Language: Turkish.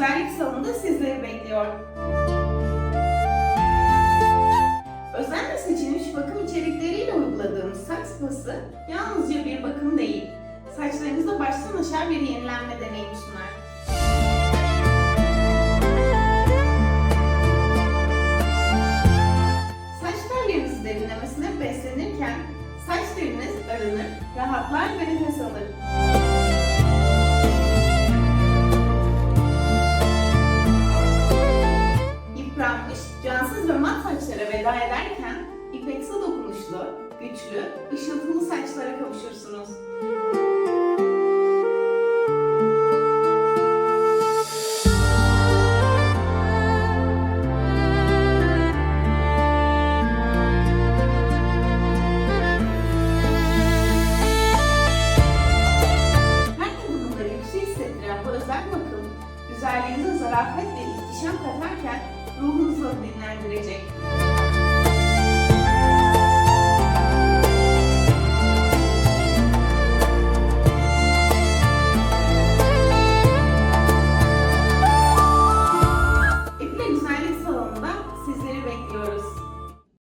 güzellik salonunda sizleri bekliyor. Özenle seçilmiş bakım içerikleriyle uyguladığımız saç spası yalnızca bir bakım değil, saçlarınızda baştan aşağı bir yenilenme deneyimi sunar. Saç tellerinizi beslenirken saç deriniz arınır, rahatlar ve nefes alır. Cansız ve mat saçlara veda ederken ipeksi dokunuşlu, güçlü, ışıltılı saçlara kavuşursunuz. Her kadınında yüksek hissettiren bu özel bakım, güzelliğinize zarafet ve ihtişam nasıl dinlendirecek? İple Güzellik Salonu'nda sizleri bekliyoruz.